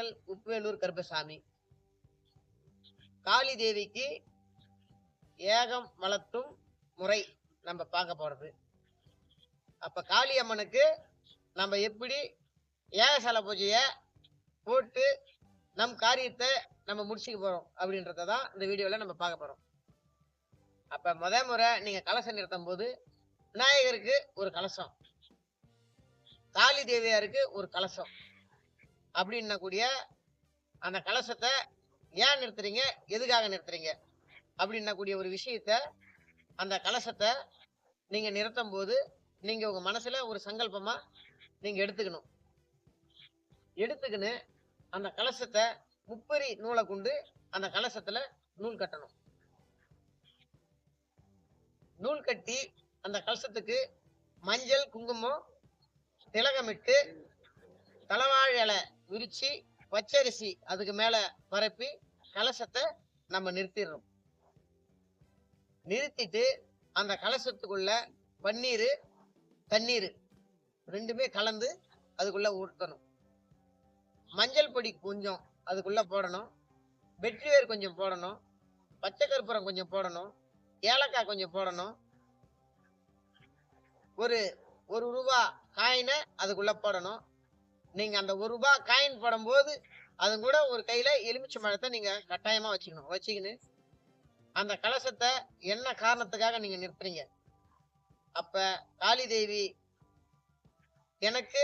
உங்கள் உப்புவேலூர் கருப்பசாமி. காளி தேவிக்கு ஏகம் வளர்த்தும் முறை நம்ம பார்க்க போறது. அப்ப காளி அம்மனுக்கு நம்ம எப்படி ஏகசால பூஜையை போட்டு நம் காரியத்தை நம்ம முடிச்சுக்க போறோம் அப்படின்றத தான் இந்த வீடியோல நம்ம பார்க்க போறோம். அப்ப முத முறை நீங்க கலசம் நிறுத்தும் போது விநாயகருக்கு ஒரு கலசம் காளி தேவியாருக்கு ஒரு கலசம். அப்படின்னக்கூடிய அந்த கலசத்தை ஏன் நிறுத்துறீங்க? எதுக்காக நிறுத்துறீங்க? அப்படின்னக்கூடிய ஒரு விஷயத்த அந்த கலசத்தை நீங்கள் நிறுத்தும் போது நீங்கள் உங்கள் மனசில் ஒரு சங்கல்பமாக நீங்கள் எடுத்துக்கணும். எடுத்துக்கின்னு அந்த கலசத்தை முப்பரி நூலை கொண்டு அந்த கலசத்தில் நூல் கட்டணும். நூல் கட்டி அந்த கலசத்துக்கு மஞ்சள் குங்குமம் திலகமிட்டு தலவாழ் இலை விரிச்சு பச்சரிசி அதுக்கு மேல பரப்பி கலசத்தை நம்ம நிறுத்திடுறோம். நிறுத்திட்டு அந்த கலசத்துக்குள்ள பன்னீர் தண்ணீர் ரெண்டுமே கலந்து அதுக்குள்ள ஊற்றணும் மஞ்சள் பொடி கொஞ்சம் அதுக்குள்ள போடணும். வெற்றிவேர் கொஞ்சம் போடணும். பச்சை கற்பூரம் கொஞ்சம் போடணும். ஏலக்காய் கொஞ்சம் போடணும். ஒரு ஒரு ரூபா காயினை அதுக்குள்ள போடணும். நீங்க அந்த ஒரு ரூபா காயின் போடும்போது அது கூட ஒரு கையில எலுமிச்சை பழத்தை நீங்க கட்டாயமா வச்சுக்கணும். வச்சுக்கின்னு அந்த கலசத்தை என்ன காரணத்துக்காக நீங்க நிறுத்துறீங்க? அப்ப காளி தேவி எனக்கு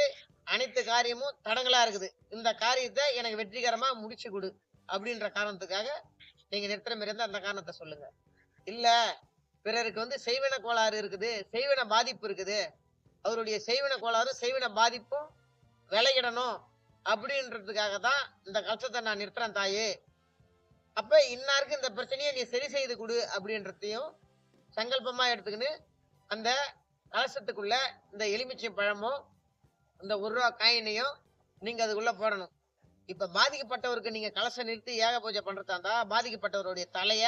அனைத்து காரியமும் தடங்களா இருக்குது. இந்த காரியத்தை எனக்கு வெற்றிகரமா முடிச்சு கொடு அப்படின்ற காரணத்துக்காக நீங்க நிறுத்துற மாதிரி இருந்தால் அந்த காரணத்தை சொல்லுங்க. இல்ல பிறருக்கு வந்து செய்வன கோளாறு இருக்குது. செய்வன பாதிப்பு இருக்குது. அவருடைய செய்வன கோளாறு செய்வன பாதிப்பும் விளையிடணும் அப்படின்றதுக்காக தான் இந்த கலசத்தை நான் நிறுத்துறேன் தாயே. அப்ப இன்னாருக்கு இந்த பிரச்சனையை நீ சரி செய்து கொடு அப்படின்றதையும் சங்கல்பமா எடுத்துக்கின்னு அந்த கலசத்துக்குள்ள இந்த எலுமிச்சை பழமோ இந்த ஒரு ரூபா காயினையும் நீங்க அதுக்குள்ள போடணும். இப்ப பாதிக்கப்பட்டவருக்கு நீங்க கலச நிறுத்தி ஏக பூஜை பண்றதா இருந்தா பாதிக்கப்பட்டவருடைய தலைய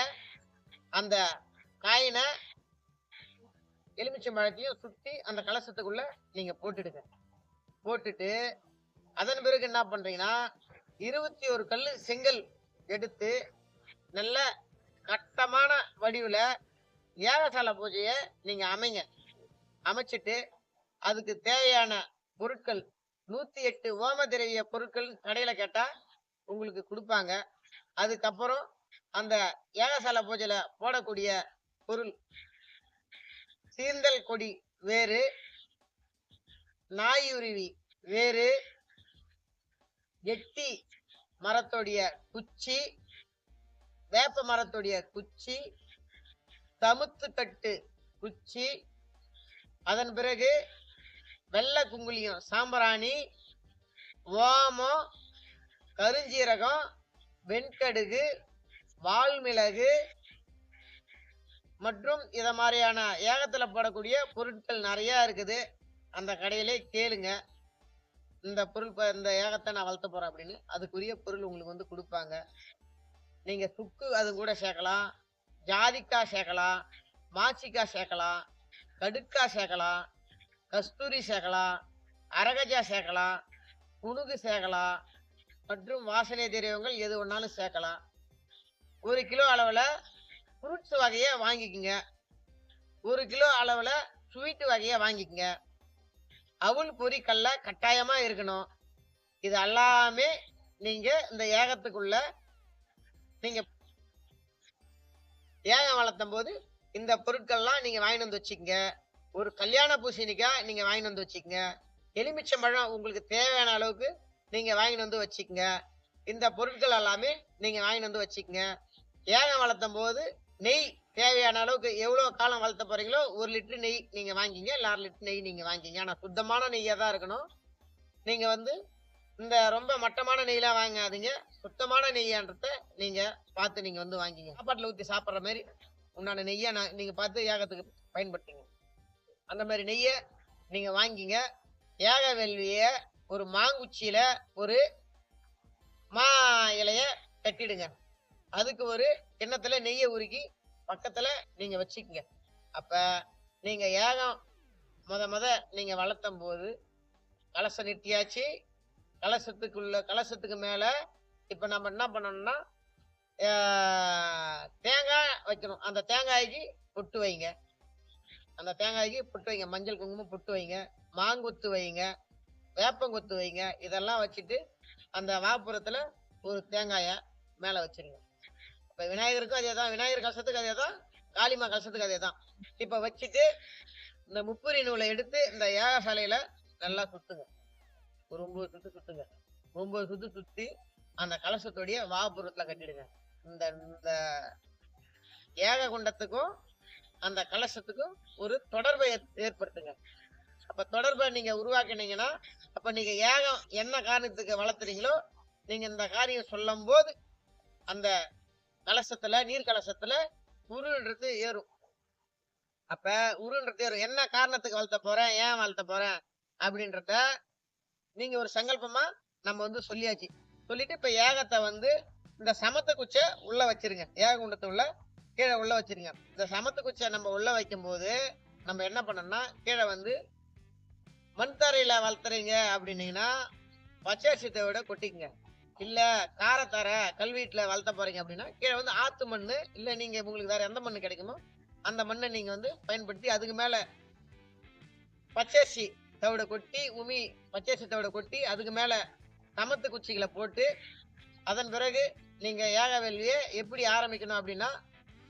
அந்த காயினை எலுமிச்சை பழத்தையும் சுத்தி அந்த கலசத்துக்குள்ள நீங்க போட்டுடுங்க. போட்டுட்டு அதன் பிறகு என்ன பண்றீங்கன்னா இருபத்தி ஒரு கல் செங்கல் எடுத்து நல்ல கட்டமான வடிவில் ஏகசால பூஜையை நீங்க அமைங்க. அமைச்சிட்டு அதுக்கு தேவையான பொருட்கள் நூத்தி எட்டு ஓம திரவிய பொருட்கள் கடையில கேட்டா உங்களுக்கு கொடுப்பாங்க. அதுக்கப்புறம் அந்த ஏகசால பூஜையில போடக்கூடிய பொருள் சீந்தல் கொடி வேறு நாயுருவி. வேறு எட்டி மரத்துடைய குச்சி வேப்ப மரத்துடைய குச்சி தமுத்துக்கட்டு குச்சி அதன் பிறகு வெள்ளை குங்குலியம் சாம்பிராணி ஓமம் கருஞ்சீரகம் வெண்கடுகு வால்மிளகு மற்றும் இதை மாதிரியான ஏகத்தில் போடக்கூடிய பொருட்கள் நிறையா இருக்குது. அந்த கடையிலே கேளுங்க. இந்த பொருள் இப்போ இந்த ஏகத்தை நான் வளர்த்த போறேன் அப்படின்னு அதுக்குரிய பொருள் உங்களுக்கு வந்து கொடுப்பாங்க. நீங்க சுக்கு அது கூட சேர்க்கலாம் ஜாதிக்காய் சேர்க்கலாம் மாச்சிக்காய் சேர்க்கலாம் கடுக்காய் சேர்க்கலாம் கஸ்தூரி சேர்க்கலாம் அரகஜா சேர்க்கலாம் புணுகு சேர்க்கலாம் மற்றும் வாசனை தெரியவங்கள் எது வேணாலும் சேர்க்கலாம். ஒரு கிலோ அளவில் ஃப்ரூட்ஸ் வகையை வாங்கிக்கோங்க. ஒரு கிலோ அளவில் ஸ்வீட்டு வகையை வாங்கிக்கோங்க. அவுள் பொறிக்கல்ல கட்டாயமாக கட்டாயமா இருக்கணும். இது எல்லாமே நீங்க இந்த ஏகத்துக்குள்ள நீங்க ஏகம் வளர்த்தும் போது இந்த பொருட்கள்லாம் நீங்க வாங்கிட்டு வந்து வச்சுக்கங்க. ஒரு கல்யாண பூசணிக்காய் நீங்க வாங்கிட்டு வந்து வச்சுக்கங்க. எலுமிச்சம்பழம் உங்களுக்கு தேவையான அளவுக்கு நீங்க வாங்கிட்டு வந்து வச்சுக்கங்க. இந்த பொருட்கள் எல்லாமே நீங்க வாங்கிட்டு வந்து வச்சுக்கங்க. ஏகம் வளர்த்தும் போது நெய் தேவையான அளவுக்கு எவ்வளோ காலம் வளர்த்த போகிறீங்களோ ஒரு லிட்ரு நெய் நீங்கள் வாங்கிங்க இல்லை அரை லிட்டர் நெய் நீங்கள் வாங்கிங்க. ஆனால் சுத்தமான நெய்யாக தான் இருக்கணும். நீங்கள் வந்து இந்த ரொம்ப மட்டமான நெய்லாம் வாங்காதீங்க. சுத்தமான நெய்யான்றத நீங்கள் பார்த்து நீங்கள் வந்து வாங்கிங்க. சாப்பாட்டில் ஊற்றி சாப்பிட்ற மாதிரி உண்டான நெய்யை நான் நீங்கள் பார்த்து ஏகத்துக்கு பயன்படுத்திங்க. அந்த மாதிரி நெய்யை நீங்கள் வாங்கிங்க. ஏக வேள்வியை ஒரு மாங்குச்சியில் ஒரு மா இலைய கட்டிடுங்க. அதுக்கு ஒரு கிண்ணத்துல நெய்யை உருக்கி பக்கத்துல நீங்க வச்சுக்கங்க. அப்ப நீங்க ஏகம் முத முத நீங்க வளர்த்தும் போது கலசம் நிறுத்தியாச்சு கலசத்துக்குள்ள கலசத்துக்கு மேல இப்ப நம்ம என்ன பண்ணணும்னா தேங்காய் வைக்கணும். அந்த தேங்காய்க்கு பொட்டு வைங்க. அந்த தேங்காய்க்கு பொட்டு வைங்க. மஞ்சள் குங்குமம் பொட்டு வைங்க. மாங்குத்து வைங்க. வேப்பங்குத்து வைங்க. இதெல்லாம் வச்சுட்டு அந்த வாப்புறத்துல ஒரு தேங்காயை மேலே வச்சிருங்க. இப்போ விநாயகருக்கும் அதே தான் விநாயகர் கஷ்டத்துக்கு அதே தான் காளிமா கலசத்துக்கு அதே தான் இப்போ வச்சுட்டு இந்த முப்பரி நூலை எடுத்து இந்த ஏகசாலையில நல்லா சுத்துங்க. ஒரு ஒம்பது சுத்து சுத்துங்க. ஒம்பது சுத்து சுத்தி அந்த கலசத்துடைய வாபுரத்தில் கட்டிடுங்க. இந்த இந்த ஏக குண்டத்துக்கும் அந்த கலசத்துக்கும் ஒரு தொடர்பை ஏற்- ஏற்படுத்துங்க. அப்ப தொடர்பை நீங்க உருவாக்கினீங்கன்னா அப்ப நீங்க ஏகம் என்ன காரணத்துக்கு வளர்த்துறீங்களோ நீங்க இந்த காரியம் சொல்லும் போது அந்த கலசத்துல நீர் கலசத்துல உருன்றது ஏறும். அப்ப உருன்றது ஏறும். என்ன காரணத்துக்கு வளர்த்த போறேன்? ஏன் வளர்த்த போறேன்? அப்படின்றத நீங்க ஒரு சங்கல்பமா நம்ம வந்து சொல்லியாச்சு. சொல்லிட்டு இப்ப ஏகத்தை வந்து இந்த சமத்த குச்சை உள்ள வச்சிருங்க. ஏக குண்டத்தை உள்ள கீழே உள்ள வச்சிருங்க. இந்த சமத்து குச்சை நம்ம உள்ள வைக்கும் போது நம்ம என்ன பண்ணோம்னா கீழே வந்து மண் தரையில வளர்த்துறீங்க அப்படின்னீங்கன்னா பச்சாசியத்தை விட கொட்டிக்குங்க. இல்லை காரத்தார கல்வீட்டில் வளர்த்த போறீங்க அப்படின்னா கீழே வந்து ஆத்து மண் இல்லை நீங்கள் உங்களுக்கு வேறு எந்த மண் கிடைக்குமோ அந்த மண்ணை நீங்கள் வந்து பயன்படுத்தி அதுக்கு மேலே பச்சரிசி தவிட கொட்டி உமி பச்சரிசி தவிட கொட்டி அதுக்கு மேலே சமத்து குச்சிகளை போட்டு அதன் பிறகு நீங்கள் ஏக வேள்வியை எப்படி ஆரம்பிக்கணும் அப்படின்னா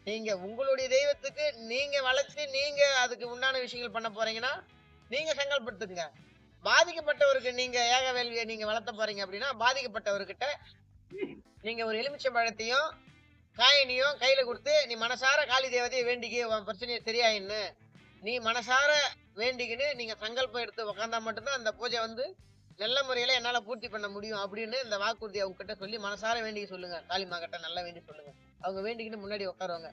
நீங்கள் உங்களுடைய தெய்வத்துக்கு நீங்கள் வளர்த்து நீங்கள் அதுக்கு உண்டான விஷயங்கள் பண்ண போகிறீங்கன்னா நீங்கள் சங்கல்படுத்துங்க பாதிக்கப்பட்டவருக்கு நீங்க ஏக வேள்வியை நீங்க வளர்த்த போறீங்க அப்படின்னா பாதிக்கப்பட்டவர்கிட்ட நீங்க ஒரு எலுமிச்சை பழத்தையும் காயினியும் கையில கொடுத்து நீ மனசார காளி தேவதையை வேண்டிக்கி உன் பிரச்சனையை சரியாயின்னு. நீ மனசார வேண்டிக்கின்னு நீங்க சங்கல்பம் எடுத்து உக்காந்தா மட்டும்தான் அந்த பூஜை வந்து நல்ல முறையில என்னால பூர்த்தி பண்ண முடியும் அப்படின்னு இந்த வாக்குறுதி அவங்க கிட்ட சொல்லி மனசார வேண்டிக்க சொல்லுங்க. காளிமா கிட்ட நல்லா வேண்டி சொல்லுங்க. அவங்க வேண்டிக்கின்னு முன்னாடி உட்காருவாங்க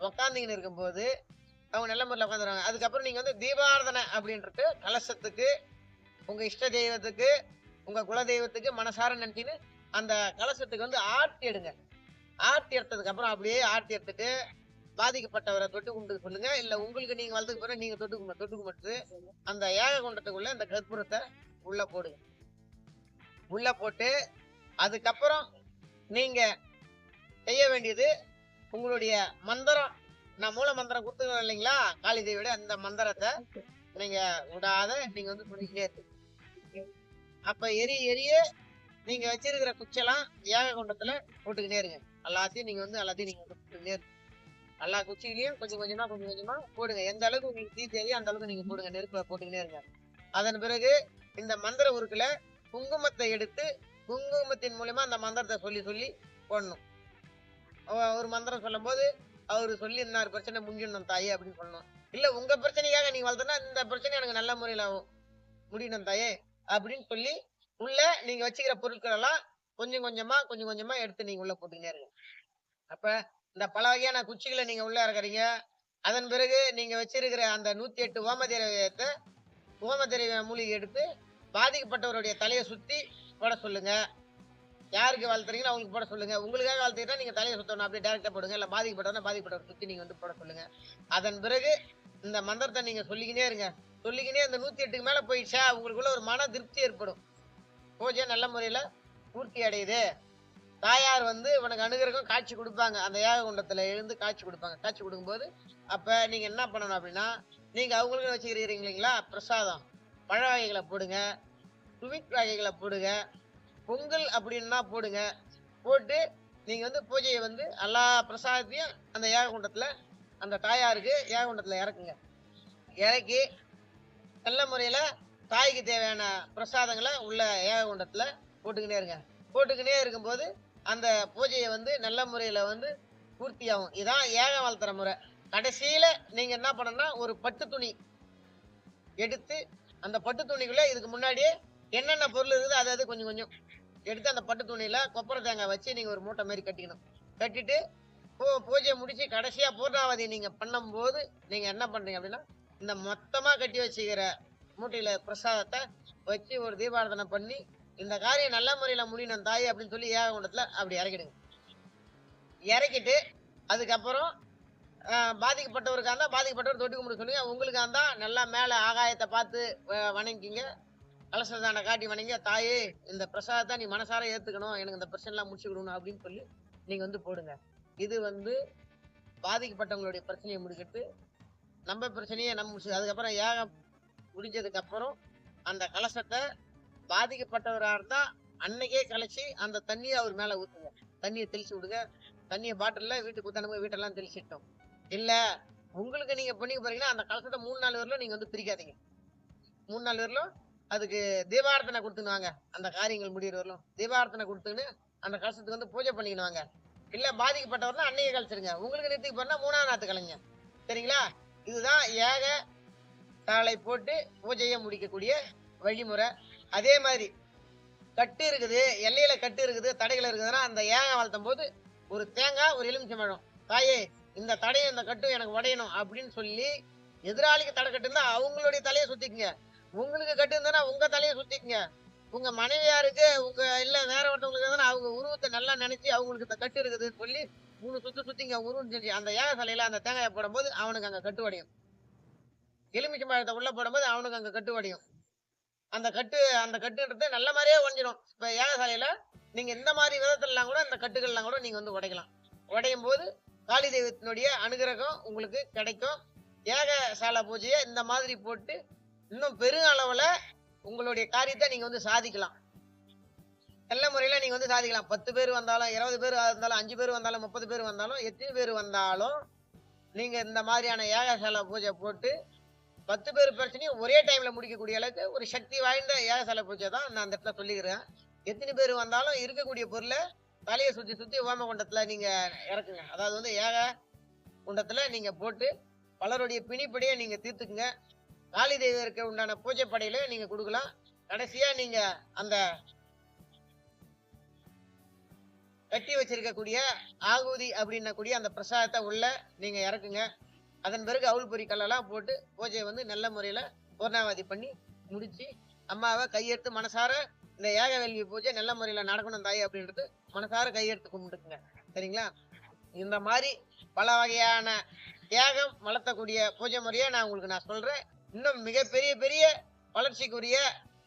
உக்காந்துக்கின்னு இருக்கும்போது அவங்க நல்ல முறையில் உட்காந்துருவாங்க அதுக்கப்புறம் நீங்க வந்து தீபாராதனை அப்படின்றது கலசத்துக்கு உங்க இஷ்ட தெய்வத்துக்கு உங்க குல தெய்வத்துக்கு மனசார நினைச்சின்னு அந்த கலசத்துக்கு வந்து ஆர்த்தி எடுங்க. ஆர்த்தி எடுத்ததுக்கு அப்புறம் அப்படியே ஆர்த்தி எடுத்துட்டு பாதிக்கப்பட்டவரை தொட்டு கும்பிட்டு சொல்லுங்க. இல்ல உங்களுக்கு நீங்க வளர்த்துக்கு பிறகு நீங்க தொட்டு கும்பிட்டு தொட்டு கும்பிட்டு அந்த ஏக குண்டத்துக்குள்ள இந்த கற்பூரத்தை உள்ள போடுங்க. உள்ள போட்டு அதுக்கப்புறம் நீங்க செய்ய வேண்டியது உங்களுடைய மந்திரம். நான் மூல மந்திரம் கொடுத்துருக்கேன் இல்லைங்களா? காளி தேவியோட அந்த மந்திரத்தை நீங்க விடாத நீங்க வந்து சொல்லிக்கிட்டே இருக்கு அப்ப எரி எரிய நீங்க வச்சிருக்கிற குச்செல்லாம் ஏக குண்டத்துல போட்டுக்கிட்டே இருங்க. எல்லாத்தையும் நீங்க வந்து எல்லாத்தையும் நீங்க போட்டுக்கிட்டே இருங்க. எல்லா குச்சியிலையும் கொஞ்சம் கொஞ்சமா கொஞ்சம் கொஞ்சமா போடுங்க. எந்த அளவுக்கு உங்களுக்கு தீ தேவையோ அந்த அளவுக்கு நீங்க போடுங்க. நெருப்புல போட்டுக்கிட்டே இருங்க. அதன் பிறகு இந்த மந்திர உருக்குல குங்குமத்தை எடுத்து குங்குமத்தின் மூலயமா அந்த மந்திரத்தை சொல்லி சொல்லி போடணும். ஒரு மந்திரம் சொல்லும் போது அவரு சொல்லி இன்னொரு பிரச்சனை முடிஞ்சிடணும் தாயே அப்படின்னு சொல்லணும். இல்ல உங்க பிரச்சனைக்காக நீங்க வளர்த்தனா இந்த பிரச்சனை எனக்கு நல்ல முறையில் ஆகும். முடியணும் தாயே. அப்படின்னு சொல்லி உள்ள நீங்க வச்சுக்கிற பொருட்கள் எல்லாம் கொஞ்சம் கொஞ்சமா கொஞ்சம் கொஞ்சமா எடுத்து நீங்க உள்ள போட்டுக்கிட்டே இருங்க. அப்ப இந்த பல வகையான குச்சிகளை நீங்க உள்ள இறக்குறீங்க. அதன் பிறகு நீங்க வச்சிருக்கிற அந்த நூத்தி எட்டு ஓம திரவியத்தை ஓம திரவிய மூலிகை எடுத்து பாதிக்கப்பட்டவருடைய தலையை சுத்தி போட சொல்லுங்க. யாருக்கு வளர்த்துறீங்களோ அவங்களுக்கு போட சொல்லுங்க. உங்களுக்காக வளர்த்துக்கிட்டா நீங்க தலையை சுத்தணும். அப்படியே டேரக்டா போடுங்க. இல்ல பாதிக்கப்பட்டவனா பாதிக்கப்பட்டவர் சுத்தி நீங்க வந்து போட சொல்லுங்க. அதன் பிறகு இந்த மந்திரத்தை நீங்க சொல்லிக்கினே இருங்க. சொல்லிக்கினே அந்த நூற்றி எட்டுக்கு மேலே போயிடுச்சா? உங்களுக்குள்ள ஒரு மன திருப்தி ஏற்படும். பூஜை நல்ல முறையில் பூர்த்தி அடையுது. தாயார் வந்து உனக்கு அணுகிறக்கும் காட்சி கொடுப்பாங்க. அந்த ஏக குண்டத்தில் எழுந்து காட்சி கொடுப்பாங்க. காட்சி கொடுக்கும்போது அப்போ நீங்கள் என்ன பண்ணணும் அப்படின்னா நீங்கள் அவங்களுக்கு வச்சுக்கிறீங்க இல்லைங்களா? பிரசாதம். பழ வகைகளை போடுங்க. துவிட் வகைகளை போடுங்க. பொங்கல் அப்படின்னா போடுங்க. போட்டு நீங்கள் வந்து பூஜையை வந்து எல்லா பிரசாதத்தையும் அந்த ஏக அந்த தாயாருக்கு ஏக இறக்குங்க. இறக்கி நல்ல முறையில் தாய்க்கு தேவையான பிரசாதங்களை உள்ள ஏககுண்டத்தில் போட்டுக்கினே இருங்க. போட்டுக்கினே இருக்கும்போது அந்த பூஜையை வந்து நல்ல முறையில் வந்து பூர்த்தியாகும். இதான் ஏக வளர்த்துற முறை. கடைசியில் நீங்கள் என்ன பண்ணணும்னா ஒரு பட்டு துணி எடுத்து அந்த பட்டு துணிக்குள்ளே இதுக்கு முன்னாடியே என்னென்ன பொருள் இருக்குது அதை அது கொஞ்சம் கொஞ்சம் எடுத்து அந்த பட்டு துணியில் கொப்பரை தேங்காய் வச்சு நீங்கள் ஒரு மூட்டை மாதிரி கட்டிக்கணும். கட்டிட்டு பூ பூஜையை முடித்து கடைசியாக பூர்ணாவதி நீங்கள் பண்ணும்போது நீங்கள் என்ன பண்ணுறீங்க அப்படின்னா இந்த மொத்தமாக கட்டி வச்சுக்கிற மூட்டையில் பிரசாதத்தை வச்சு ஒரு தீபாராதனை பண்ணி இந்த காரியம் நல்ல முறையில் முடியணும் தாய் அப்படின்னு சொல்லி ஏக அப்படி இறக்கிடுங்க. இறக்கிட்டு அதுக்கப்புறம் பாதிக்கப்பட்டவருக்காக இருந்தால் பாதிக்கப்பட்டவர் தொட்டி கும்பிட சொல்லுங்க. உங்களுக்காக இருந்தால் நல்லா மேலே ஆகாயத்தை பார்த்து வ- வணங்கிங்க. கலசதான காட்டி வணங்கி. தாயே இந்த பிரசாதத்தை நீ மனசார ஏற்றுக்கணும் எனக்கு இந்த பிரச்சனைலாம் முடிச்சு விடணும் அப்படின்னு சொல்லி நீங்கள் வந்து போடுங்க. இது வந்து பாதிக்கப்பட்டவங்களுடைய பிரச்சனையை முடிக்கிட்டு நம்ம பிரச்சனையை நம்ம அதுக்கப்புறம் ஏகம் முடிஞ்சதுக்கு அப்புறம் அந்த கலசத்தை பாதிக்கப்பட்டவராக இருந்தால் அன்னைக்கே கலைச்சி அந்த தண்ணியை அவர் மேலே ஊற்றுங்க தண்ணியை தெளிச்சு விடுங்க. தண்ணியை பாட்டிலில் வீட்டுக்கு ஊத்தானவங்க வீட்டெல்லாம் தெளிச்சிட்டோம் இல்லை உங்களுக்கு நீங்கள் பண்ணி போறீங்கன்னா அந்த கலசத்தை மூணு நாலு வரலும் நீங்கள் வந்து பிரிக்காதீங்க. மூணு நாலு வரலும் அதுக்கு தீபார்த்தனை கொடுத்துனுவாங்க அந்த காரியங்கள் முடிகிற வரலும் தீபார்த்தனை கொடுத்துன்னு அந்த கலசத்துக்கு வந்து பூஜை பண்ணிக்கணுவாங்க இல்லை பாதிக்கப்பட்டவர்னா அன்னைக்கு கழிச்சிருங்க உங்களுக்கு நிறுத்திக்கு போறா மூணாம் நாற்று கலைங்க. சரிங்களா? இதுதான் ஏக தாளை போட்டு பூஜையை முடிக்கக்கூடிய வழிமுறை. அதே மாதிரி கட்டு இருக்குது எல்லையில கட்டு இருக்குது தடைகள் இருக்குதுன்னா அந்த ஏக வளர்த்தும் போது ஒரு தேங்காய் ஒரு எலுமிச்சம்பழம் தாயே இந்த தடையும் இந்த கட்டும் எனக்கு உடையணும் அப்படின்னு சொல்லி எதிராளிக்கு தடை கட்டு அவங்களுடைய தலையை சுத்திக்குங்க. உங்களுக்கு கட்டு இருந்தா உங்க தலையை சுத்திக்குங்க. உங்க மனைவியாருக்கு உங்க இல்ல வேற ஒருத்தவங்களுக்கு இருந்தா அவங்க உருவத்தை நல்லா நினைச்சு அவங்களுக்கு இந்த கட்டு இருக்குதுன்னு சொல்லி மூணு சுத்து சுத்தி இங்க செஞ்சு அந்த ஏக சிலையில அந்த தேங்காயை போடும்போது அவனுக்கு அங்க கட்டு உடையும் எலுமிச்சை பழத்தை உள்ள போடும்போது அவனுக்கு அங்க கட்டு உடையும் அந்த கட்டு அந்த கட்டுன்றது நல்ல மாதிரியே உடஞ்சிடும் இப்ப யாகசாலையில நீங்க இந்த மாதிரி விதத்துலலாம் கூட இந்த கட்டுகள்லாம் கூட நீங்க வந்து உடைக்கலாம். உடையும் போது காளி தெய்வத்தினுடைய அனுகிரகம் உங்களுக்கு கிடைக்கும். ஏகசாலை பூஜையை இந்த மாதிரி போட்டு இன்னும் பெரும் அளவுல உங்களுடைய காரியத்தை நீங்க வந்து சாதிக்கலாம். நல்ல முறையில் நீங்கள் வந்து சாதிக்கலாம். பத்து பேர் வந்தாலும் இருபது பேர் வந்தாலும் அஞ்சு பேர் வந்தாலும் முப்பது பேர் வந்தாலும் எத்தனை பேர் வந்தாலும் நீங்கள் இந்த மாதிரியான ஏகசால பூஜை போட்டு பத்து பேர் பிரச்சனையும் ஒரே டைமில் முடிக்கக்கூடிய அளவுக்கு ஒரு சக்தி வாய்ந்த ஏகசால பூஜை தான் நான் அந்த இடத்துல சொல்லிக்கிறேன். எத்தனை பேர் வந்தாலும் இருக்கக்கூடிய பொருளை தலையை சுற்றி சுற்றி ஓம குண்டத்தில் நீங்கள் இறக்குங்க. அதாவது வந்து ஏக குண்டத்தில் நீங்கள் போட்டு பலருடைய பிணிப்படியை நீங்கள் தீர்த்துக்குங்க. காளி தெய்வருக்கு உண்டான பூஜை படையில நீங்கள் கொடுக்கலாம். கடைசியாக நீங்கள் அந்த கட்டி வச்சிருக்கக்கூடிய ஆகுதி அப்படின்னக்கூடிய அந்த பிரசாதத்தை உள்ள நீங்க இறக்குங்க. அதன் பிறகு அவுள் பொறி கல்லெல்லாம் போட்டு பூஜையை வந்து நல்ல முறையில பூர்ணாவதி பண்ணி முடிச்சு அம்மாவை கையெடுத்து மனசார இந்த ஏக வேள்வி பூஜை நல்ல முறையில நடக்கணும் தாய் அப்படின்றது மனசார கையெடுத்து கும்பிட்டுக்குங்க. சரிங்களா? இந்த மாதிரி பல வகையான தியாகம் வளர்த்தக்கூடிய பூஜை முறையை நான் உங்களுக்கு நான் சொல்றேன். இன்னும் மிகப்பெரிய பெரிய வளர்ச்சிக்குரிய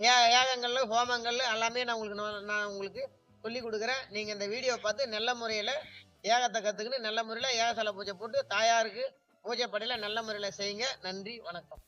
ஏ ஏகங்கள்ல ஹோமங்கள்ல எல்லாமே நான் உங்களுக்கு நான் உங்களுக்கு சொல்லி கொடுக்குறேன். நீங்க இந்த வீடியோ பார்த்து நல்ல முறையில ஏகத்தை கத்துக்கிட்டு நல்ல முறையில ஏகசல பூஜை போட்டு தாயாருக்கு பூஜை படையில நல்ல முறையில செய்யுங்க. நன்றி வணக்கம்.